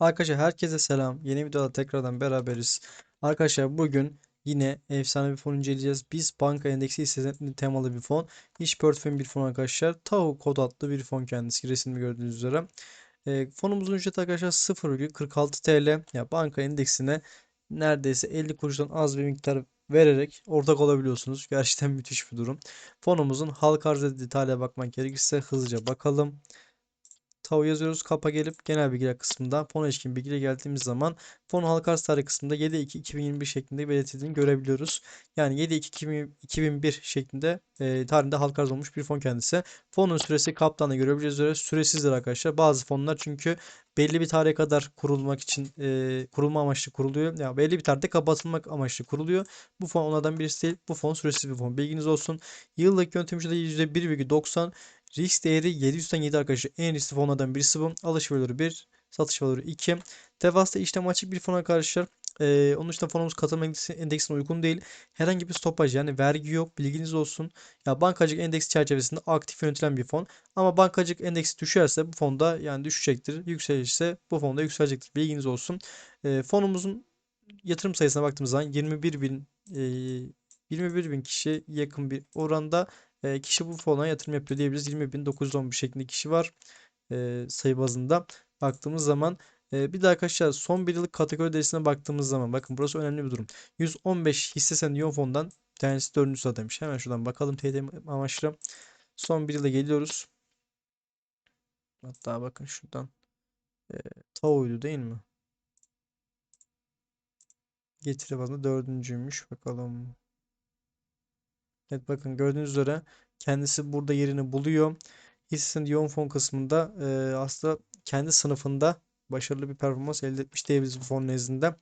Arkadaşlar herkese selam. Yeni videoda tekrardan beraberiz. Arkadaşlar bugün yine efsane bir fon inceleyeceğiz. Biz banka endeksi hisse temalı bir fon. İş portföyün bir fon arkadaşlar. Tau kod adlı bir fon kendisi. Resimde gördüğünüz üzere. E, fonumuzun ücreti arkadaşlar 0,46 TL. Ya banka endeksine neredeyse 50 kuruştan az bir miktar vererek ortak olabiliyorsunuz. Gerçekten müthiş bir durum. Fonumuzun halka arz tarihe bakmak gerekirse hızlıca bakalım. Tau yazıyoruz. Kapa gelip genel bilgiler kısmında fon ilişkin bilgiye geldiğimiz zaman fon halka arz tarihi kısmında 7.2.2021 şeklinde belirtildiğini görebiliyoruz. Yani 7.2.2001 şeklinde e, tarihinde halka arz olmuş bir fon kendisi. Fonun süresi kaptanda görebileceğiz üzere süresizdir arkadaşlar. Bazı fonlar çünkü belli bir tarihe kadar kurulmak için e, kurulma amaçlı kuruluyor. Ya yani belli bir tarihte kapatılmak amaçlı kuruluyor. Bu fon onlardan birisi değil. Bu fon süresiz bir fon. Bilginiz olsun. Yıllık yönetimci de %1,90 Risk değeri 700'den 7 arkadaşlar. En riskli fonlardan birisi bu. Alış valörü 1, satış valörü 2. Tevasta işlem açık bir fon arkadaşlar. Ee, onun dışında fonumuz katılım endeksine uygun değil. Herhangi bir stopaj yani vergi yok bilginiz olsun. Ya bankacılık endeks çerçevesinde aktif yönetilen bir fon. Ama bankacılık endeksi düşerse bu fonda yani düşecektir. Yükselirse bu fonda yükselecektir. Bilginiz olsun. Ee, fonumuzun yatırım sayısına baktığımız zaman 21 bin e, 21 bin kişi yakın bir oranda e, kişi bu fona yatırım yapıyor diyebiliriz. 20.911 şeklinde kişi var e, sayı bazında baktığımız zaman. E, bir de arkadaşlar son bir yıllık kategori derecesine baktığımız zaman bakın burası önemli bir durum. 115 hisse senedi yoğun fondan tanesi 4. sıradaymış. Hemen şuradan bakalım TDM amaçlı. Son bir yılda geliyoruz. Hatta bakın şuradan. E, Tao'ydu değil mi? Getiri bazında dördüncüymüş. Bakalım. Evet bakın gördüğünüz üzere kendisi burada yerini buluyor. Hissesinin yoğun fon kısmında e, aslında kendi sınıfında başarılı bir performans elde etmiş diyebiliriz bu fon nezdinde.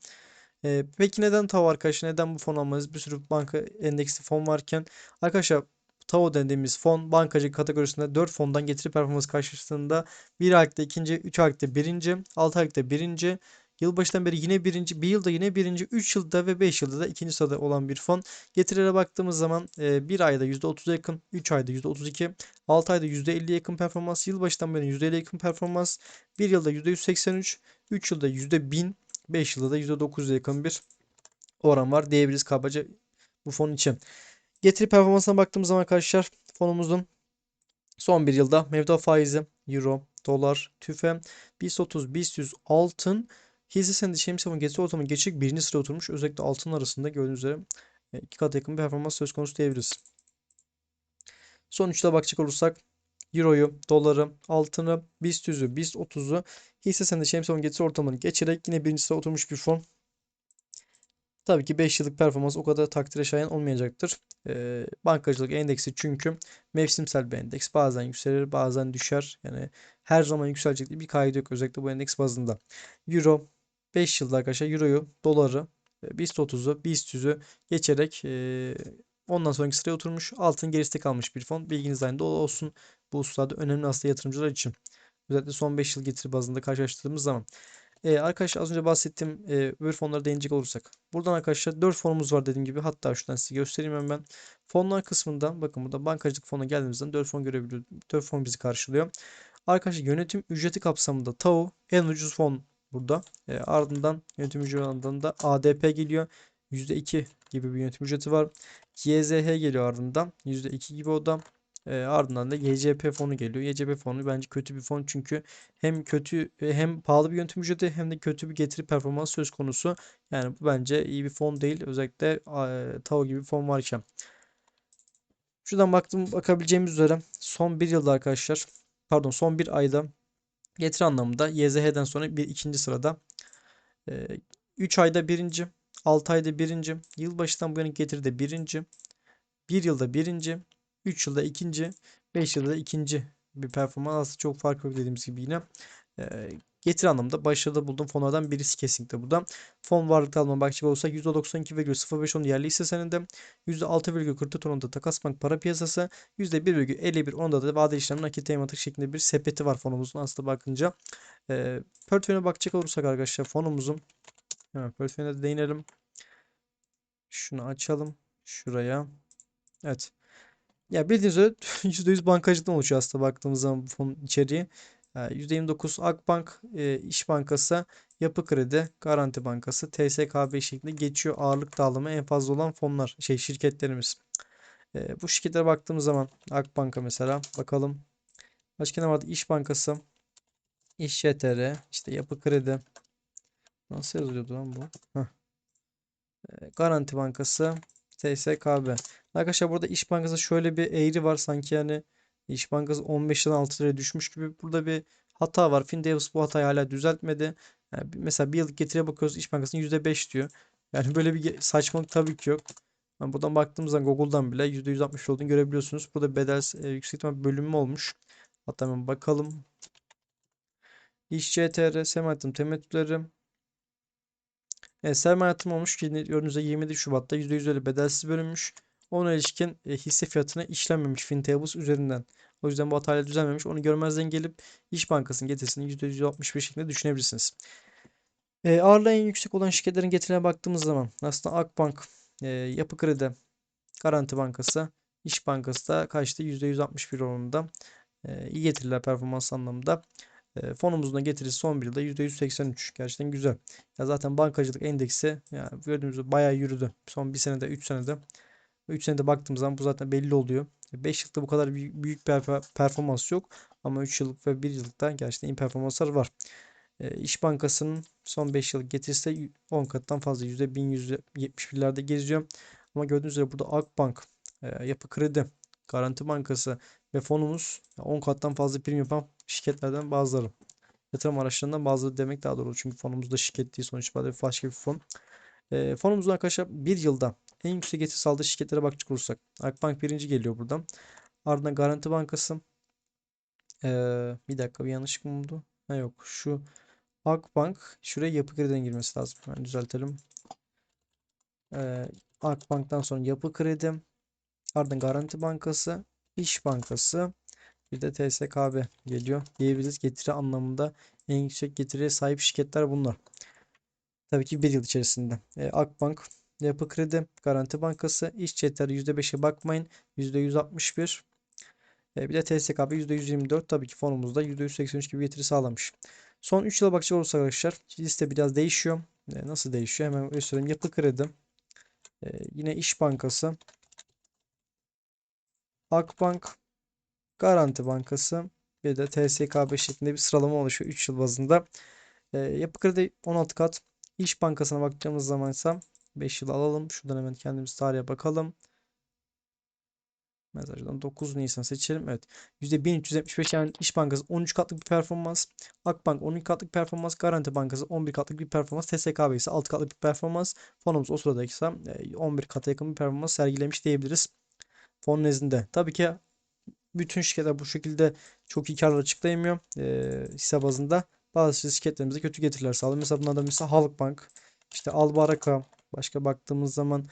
E, peki neden TAV arkadaşlar? Neden bu fon almalıyız? Bir sürü banka endeksli fon varken. Arkadaşlar TAO dediğimiz fon bankacı kategorisinde 4 fondan getiri performans karşısında 1 aylıkta ikinci, 3 aylıkta birinci, 6 aylıkta birinci, Yılbaşından beri yine birinci, bir yılda yine birinci, 3 yılda ve 5 yılda da ikinci sırada olan bir fon. Getirilere baktığımız zaman e, bir ayda %30'a yakın, 3 ayda %32, 6 ayda %50'ye yakın performans, yılbaşından beri %50'ye yakın performans, 1 yılda %183, 3 yılda %1000, 5 yılda da %900'e yakın bir oran var diyebiliriz kabaca bu fon için. Getiri performansına baktığımız zaman arkadaşlar fonumuzun son bir yılda mevduat faizi, euro, dolar, tüfe, BIST 30, BIST 100, altın Hisse senedi Şemsiye'nin getiri ortamı geçik birinci sıraya oturmuş. Özellikle altın arasında gördüğünüz üzere e, iki kat yakın bir performans söz konusu diyebiliriz. Son üçte bakacak olursak Euro'yu, doları, altını, BIST 100'ü, BIST 30'u hisse senedi Şemsiye'nin getiri ortamını geçerek yine birinci sıraya oturmuş bir fon. Tabii ki 5 yıllık performans o kadar takdire şayan olmayacaktır. Ee, bankacılık endeksi çünkü mevsimsel bir endeks. Bazen yükselir bazen düşer. Yani her zaman yükselecek bir kaydı yok özellikle bu endeks bazında. Euro 5 yılda arkadaşlar Euro'yu, doları, e, BIST 30'u, BIST 100'ü geçerek e, ondan sonraki sıraya oturmuş. Altın gerisi kalmış bir fon. Bilginiz aynı olsun. Bu hususlarda önemli aslında yatırımcılar için. Özellikle son 5 yıl getiri bazında karşılaştırdığımız zaman. Ee, arkadaşlar az önce bahsettiğim e, öbür fonlara değinecek olursak. Buradan arkadaşlar 4 fonumuz var dediğim gibi. Hatta şuradan size göstereyim hemen. Fonlar kısmında bakın burada bankacılık fonuna geldiğimizde 4 fon görebiliyoruz. 4 fon bizi karşılıyor. Arkadaşlar yönetim ücreti kapsamında TAO en ucuz fon burada. E, ardından yönetim ücreti da ADP geliyor. %2 gibi bir yönetim ücreti var. YZH geliyor ardından. %2 gibi o da. E, ardından da YCP fonu geliyor. YCP fonu bence kötü bir fon çünkü hem kötü hem pahalı bir yönetim ücreti hem de kötü bir getiri performans söz konusu. Yani bu bence iyi bir fon değil. Özellikle e, TAO gibi bir fon varken. Şuradan baktım bakabileceğimiz üzere son bir yılda arkadaşlar pardon son bir ayda getiri anlamında YZH'den sonra bir ikinci sırada. E, 3 ayda birinci, 6 ayda birinci, yılbaşından bu yana getiride birinci, 1 yılda birinci, 3 yılda ikinci, 5 yılda ikinci bir performans. Çok fark yok dediğimiz gibi yine. Getiri anlamında başarılı bulduğum fonlardan birisi kesinlikle bu da. Fon varlık alma bakacak olursak %92,05 onun yerli hisse senedi, %6,44 oranında takas bank para piyasası, %1,51 oranında da vadeli işlem nakit tematik şeklinde bir sepeti var fonumuzun aslında bakınca. E, portföyüne bakacak olursak arkadaşlar fonumuzun hemen portföyüne de değinelim. Şunu açalım. Şuraya. Evet. Ya bildiğiniz üzere %100 bankacılıktan oluşuyor aslında baktığımız zaman bu fon içeriği. E, %29 Akbank, e, İş Bankası, Yapı Kredi, Garanti Bankası, TSKB şeklinde geçiyor ağırlık dağılımı en fazla olan fonlar, şey şirketlerimiz. E, bu şirketlere baktığımız zaman Akbank'a mesela bakalım. Başka ne vardı? İş Bankası, İş YTR, işte Yapı Kredi. Nasıl yazıyordu lan bu? Heh. E, Garanti Bankası, TSKB. Arkadaşlar burada İş Bankası şöyle bir eğri var sanki yani İş Bankası 15 liradan 6 liraya düşmüş gibi. Burada bir hata var. Findeos bu hatayı hala düzeltmedi. Yani mesela bir yıllık getiriye bakıyoruz İş Bankası'nın %5 diyor. Yani böyle bir saçmalık tabii ki yok. Ben buradan baktığımız zaman Google'dan bile %160 olduğunu görebiliyorsunuz. Burada bedel e, yüksek ihtimal bölünme olmuş. Hatta hemen bakalım. İş CTR, Semahat'ın temettüleri. Evet, sermaye yatırımı olmuş ki üzere 27 Şubat'ta %100 öyle bedelsiz bölünmüş. Ona ilişkin e, hisse fiyatına işlenmemiş Fintables üzerinden. O yüzden bu hatayla düzelmemiş. Onu görmezden gelip İş Bankası'nın getirisini %161 şeklinde düşünebilirsiniz. E, ağırlığı en yüksek olan şirketlerin getirilerine baktığımız zaman aslında Akbank, e, Yapı Kredi, Garanti Bankası, İş Bankası da kaçtı? %161 oranında. E, iyi getiriler performans anlamında. E, fonumuzun da getirisi son bir yılda %183. Gerçekten güzel. Ya zaten bankacılık endeksi yani gördüğünüz gibi bayağı yürüdü. Son bir senede, 3 senede. 3 senede baktığımız zaman bu zaten belli oluyor. 5 yılda bu kadar büyük, bir perf- performans yok. Ama 3 yıllık ve 1 yıllıkta gerçekten iyi performanslar var. E, İş Bankası'nın son 5 yıllık getirisi de 10 kattan fazla. %1171'lerde geziyor. Ama gördüğünüz üzere burada Akbank, e, Yapı Kredi, Garanti Bankası ve fonumuz 10 kattan fazla prim yapan şirketlerden bazıları. Yatırım araçlarından bazıları demek daha doğru. Çünkü fonumuz da şirket değil sonuç itibariyle başka bir fon. E, fonumuzun arkadaşlar bir yılda en yüksek getiri sağladığı şirketlere bakacak olursak. Akbank birinci geliyor buradan. Ardından Garanti Bankası. Ee, bir dakika bir yanlışlık mı oldu? Ha yok. Şu Akbank şuraya Yapı Kredi'den girmesi lazım. Hemen düzeltelim. Ee, Akbank'tan sonra Yapı Kredi. Ardından Garanti Bankası. İş Bankası. Bir de TSKB geliyor. Diyebiliriz getiri anlamında en yüksek getiriye sahip şirketler bunlar. Tabii ki bir yıl içerisinde. Ee, Akbank, Yapı Kredi, Garanti Bankası, İş Çetleri %5'e bakmayın. %161. E, bir de TSKB %124 tabii ki fonumuzda %183 gibi getiri sağlamış. Son 3 yıla bakacak olursak arkadaşlar liste biraz değişiyor. E, nasıl değişiyor? Hemen göstereyim. Yapı Kredi, e, yine İş Bankası, Akbank, Garanti Bankası bir de TSKB şeklinde bir sıralama oluşuyor 3 yıl bazında. E, Yapı Kredi 16 kat. İş Bankası'na bakacağımız zaman ise 5 yıl alalım. Şuradan hemen kendimiz tarihe bakalım. Mesajdan 9 Nisan seçelim. Evet. %1375 yani İş Bankası 13 katlık bir performans. Akbank 12 katlık performans. Garanti Bankası 11 katlık bir performans. TSKB ise 6 katlık bir performans. Fonumuz o sırada ise 11 kata yakın bir performans sergilemiş diyebiliriz. Fon nezdinde. Tabii ki bütün şirketler bu şekilde çok iyi karlar açıklayamıyor. E, hisse bazında. Bazı şirketlerimize kötü getiriler sağlıyor. Mesela bunlardan mesela Halkbank, işte Albaraka, başka baktığımız zaman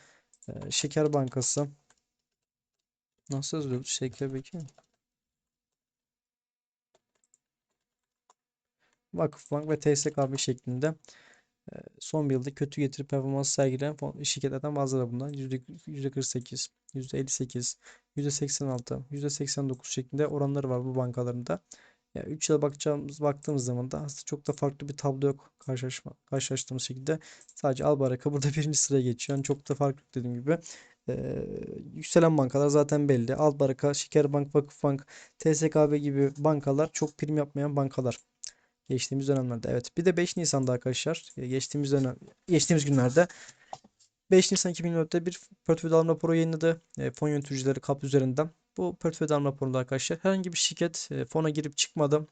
e, Şeker Bankası, Nasıl yazılıyor? Şekle Bekir mi? Vakıfbank ve TSKB şeklinde e, son bir yılda kötü getiri performans sergileyen şirketlerden bazıları bunlar. %, %48, %58, %86, %89 şeklinde oranları var bu bankalarında. Ya 3 yıla bakacağımız baktığımız zaman da aslında çok da farklı bir tablo yok karşılaşma, karşılaştığımız şekilde. Sadece Albaraka burada birinci sıraya geçiyor. Yani çok da farklı dediğim gibi. Ee, yükselen bankalar zaten belli. Albaraka, Şekerbank, Vakıfbank, TSKB gibi bankalar çok prim yapmayan bankalar. Geçtiğimiz dönemlerde. Evet. Bir de 5 Nisan'da arkadaşlar. e, Geçtiğimiz dönem, geçtiğimiz günlerde 5 Nisan 2024'te bir portföy dağılım raporu yayınladı. E, fon yöneticileri KAP üzerinden. Bu portföy dağılım raporunda arkadaşlar herhangi bir şirket e, fona girip çıkmadı.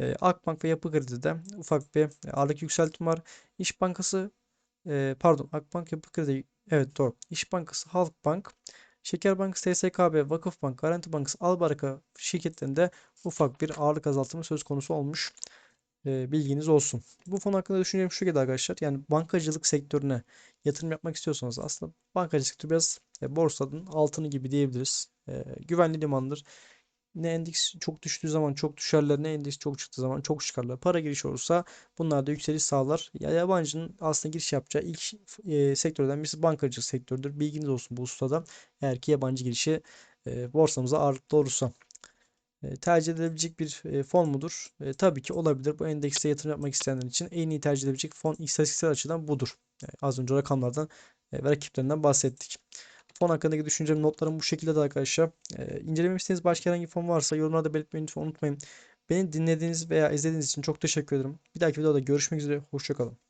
E, Akbank ve Yapı Kredi'de ufak bir e, ağırlık yükseltimi var. İş Bankası e, pardon Akbank Yapı Kredi evet doğru. İş Bankası Halkbank Şeker Bankası TSKB Vakıfbank Garanti Bankası Albaraka şirketlerinde ufak bir ağırlık azaltımı söz konusu olmuş. E, bilginiz olsun. Bu fon hakkında düşüncem şu kadar arkadaşlar. Yani bankacılık sektörüne yatırım yapmak istiyorsanız aslında bankacılık sektörü biraz e, borsanın altını gibi diyebiliriz. E, güvenli limandır. Ne endeks çok düştüğü zaman çok düşerler, ne endeks çok çıktığı zaman çok çıkarlar. Para girişi olursa bunlar da yükseliş sağlar. Ya yabancının aslında giriş yapacağı ilk e, sektörden birisi bankacılık sektörüdür. Bilginiz olsun bu ustada. Eğer ki yabancı girişi e, borsamıza ağırlıklı olursa. e, tercih edilebilecek bir e, fon mudur? E, tabii ki olabilir. Bu endekste yatırım yapmak isteyenler için en iyi tercih edilebilecek fon istatistiksel açıdan budur. Yani az önce rakamlardan e, ve rakiplerinden bahsettik. Fon hakkındaki düşüncem, notlarım bu şekilde de arkadaşlar. E, incelemek başka herhangi bir fon varsa yorumlarda belirtmeyi lütfen unutmayın. Beni dinlediğiniz veya izlediğiniz için çok teşekkür ederim. Bir dahaki videoda görüşmek üzere. Hoşçakalın.